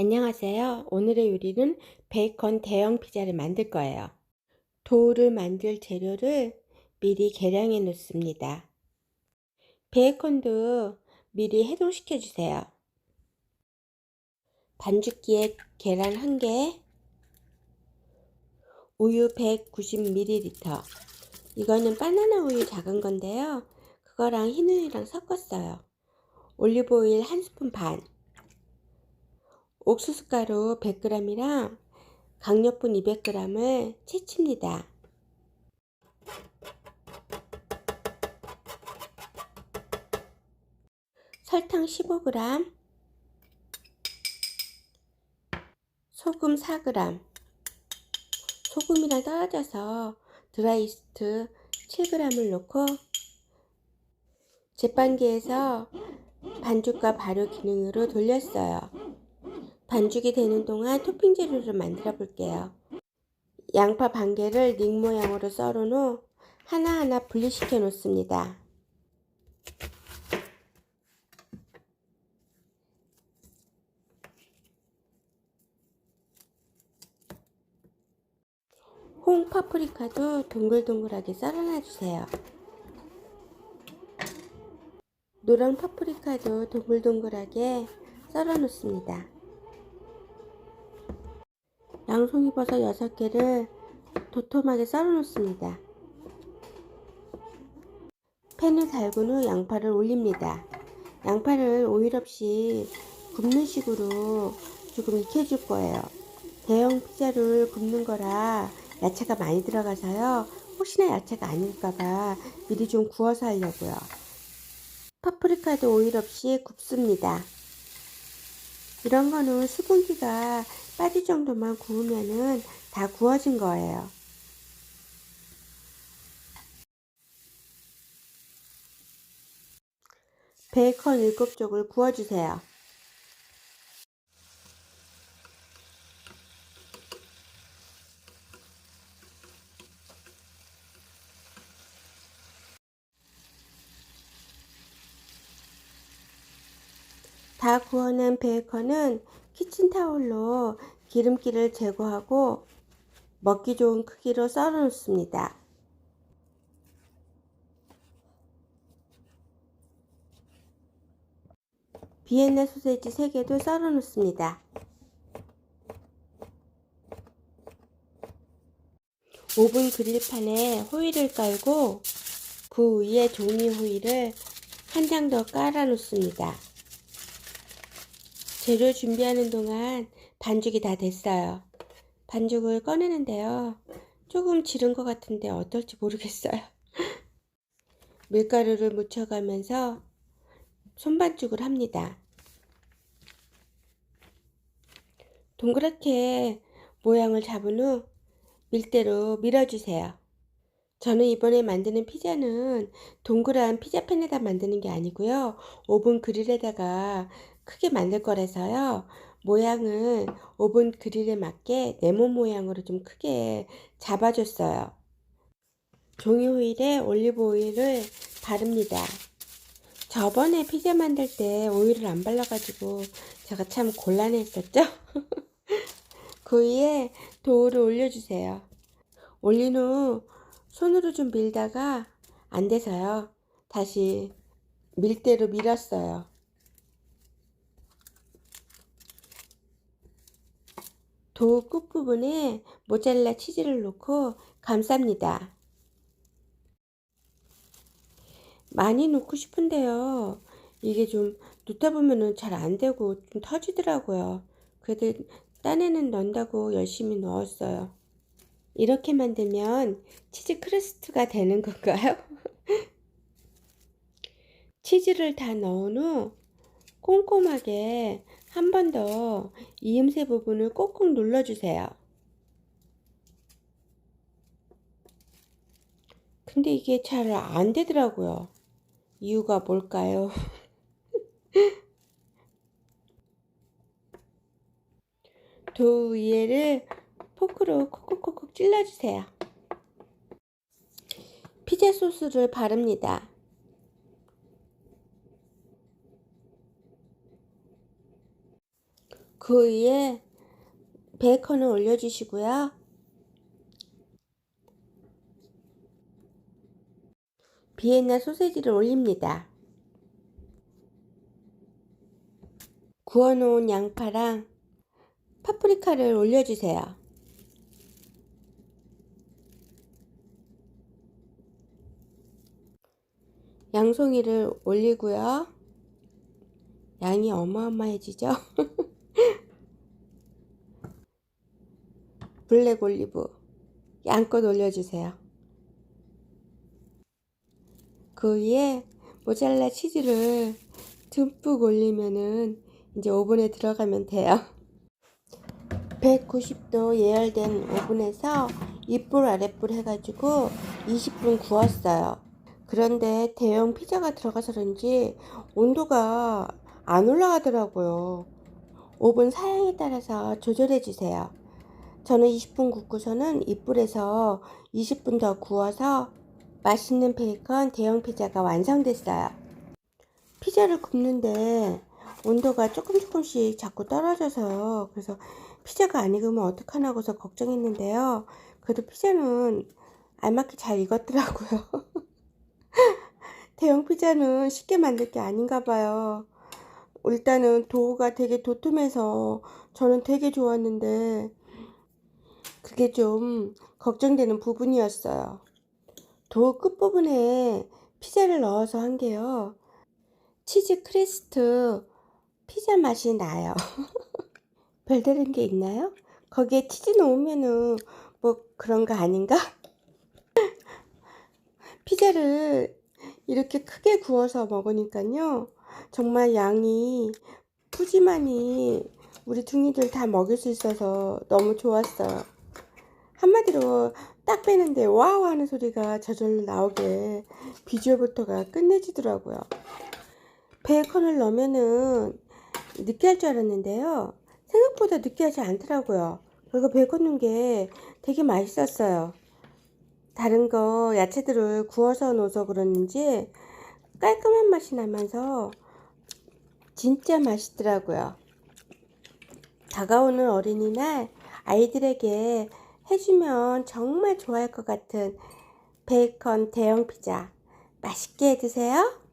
안녕하세요. 오늘의 요리는 베이컨 대형 피자를 만들 거예요. 도우를 만들 재료를 미리 계량해 놓습니다. 베이컨도 미리 해동시켜 주세요. 반죽기에 계란 1개, 우유 190ml. 이거는 바나나 우유 작은 건데요. 그거랑 흰 우유랑 섞었어요. 올리브 오일 1스푼 반. 옥수수 가루 100g이랑 강력분 200g을 채칩니다. 설탕 15g, 소금 4g, 소금이랑 떨어져서 드라이스트 7g을 넣고 제빵기에서 반죽과 발효 기능으로 돌렸어요. 반죽이 되는 동안 토핑 재료를 만들어 볼게요. 양파 반 개를 링 모양으로 썰어 놓 하나하나 분리시켜 놓습니다. 홍 파프리카도 동글동글하게 썰어놔 주세요. 노랑 파프리카도 동글동글하게 썰어 놓습니다. 양송이 버섯 6개를 도톰하게 썰어 놓습니다. 팬을 달군 후 양파를 올립니다. 양파를 오일 없이 굽는 식으로 조금 익혀줄 거예요. 대형 피자를 굽는 거라 야채가 많이 들어가서요. 혹시나 야채가 아닐까봐 미리 좀 구워서 하려고요. 파프리카도 오일 없이 굽습니다. 이런 거는 수분기가 빠질 정도만 구우면은 다 구워진 거예요. 베이컨 7쪽을 구워주세요. 다 구워낸 베이컨은 키친타올로 기름기를 제거하고 먹기 좋은 크기로 썰어 놓습니다. 비엔나 소세지 3개도 썰어 놓습니다. 오븐 그릴판에 호일을 깔고 그 위에 종이 호일을 한 장 더 깔아 놓습니다. 재료 준비하는 동안 반죽이 다 됐어요. 반죽을 꺼내는데요. 조금 지른 것 같은데 어떨지 모르겠어요. 밀가루를 묻혀가면서 손반죽을 합니다. 동그랗게 모양을 잡은 후 밀대로 밀어주세요. 저는 이번에 만드는 피자는 동그란 피자팬에다 만드는 게 아니고요. 오븐 그릴에다가 크게 만들 거라서요. 모양을 오븐 그릴에 맞게 네모 모양으로 좀 크게 잡아줬어요. 종이 호일에 올리브 오일을 바릅니다. 저번에 피자 만들 때 오일을 안 발라가지고 제가 참 곤란했었죠? 그 위에 도우를 올려주세요. 올린 후 손으로 좀 밀다가 안 돼서요. 다시 밀대로 밀었어요. 도우 끝부분에 모짜렐라 치즈를 넣고 감쌉니다. 많이 넣고 싶은데요. 이게 좀 넣다 보면은 잘 안 되고 좀 터지더라고요. 그래도 딴에는 넣는다고 열심히 넣었어요. 이렇게 만들면 치즈 크러스트가 되는 건가요? 치즈를 다 넣은 후 꼼꼼하게 한 번 더 이음새 부분을 꼭꼭 눌러주세요. 근데 이게 잘 안 되더라고요. 이유가 뭘까요? 도우 위에를 포크로 콕콕콕콕 찔러주세요. 피자 소스를 바릅니다. 그 위에 베이컨을 올려주시고요. 비엔나 소세지를 올립니다. 구워놓은 양파랑 파프리카를 올려주세요. 양송이를 올리고요. 양이 어마어마해지죠? 블랙 올리브 양껏 올려주세요. 그 위에 모잘라 치즈를 듬뿍 올리면은 이제 오븐에 들어가면 돼요. 190도 예열된 오븐에서 윗불 아랫불 해가지고 20분 구웠어요. 그런데 대형 피자가 들어가서 그런지 온도가 안 올라가더라고요. 오븐 사양에 따라서 조절해 주세요. 저는 20분 굽고서는 윗불에서 20분 더 구워서 맛있는 베이컨 대형 피자가 완성됐어요. 피자를 굽는데 온도가 조금 조금씩 자꾸 떨어져서요. 그래서 피자가 안 익으면 어떡하나 고서 걱정했는데요. 그래도 피자는 알맞게 잘 익었더라고요. 대형 피자는 쉽게 만들 게 아닌가 봐요. 일단은 도우가 되게 도톰해서 저는 되게 좋았는데 그게 좀 걱정되는 부분이었어요. 도우 끝부분에 피자를 넣어서 한 게요. 치즈 크레스트 피자 맛이 나요. 별다른 게 있나요? 거기에 치즈 넣으면은 뭐 그런 거 아닌가? 피자를 이렇게 크게 구워서 먹으니까요. 정말 양이 푸짐하니 우리 둥이들 다 먹일 수 있어서 너무 좋았어요. 한마디로 딱 빼는데 와우 하는 소리가 저절로 나오게 비주얼부터가 끝내주더라고요. 베이컨을 넣으면은 느끼할 줄 알았는데요. 생각보다 느끼하지 않더라고요. 그리고 베이컨 넣은 게 되게 맛있었어요. 다른 거 야채들을 구워서 넣어서 그러는지 깔끔한 맛이 나면서 진짜 맛있더라고요. 다가오는 어린이날 아이들에게 해주면 정말 좋아할 것 같은 베이컨 대형 피자 맛있게 드세요.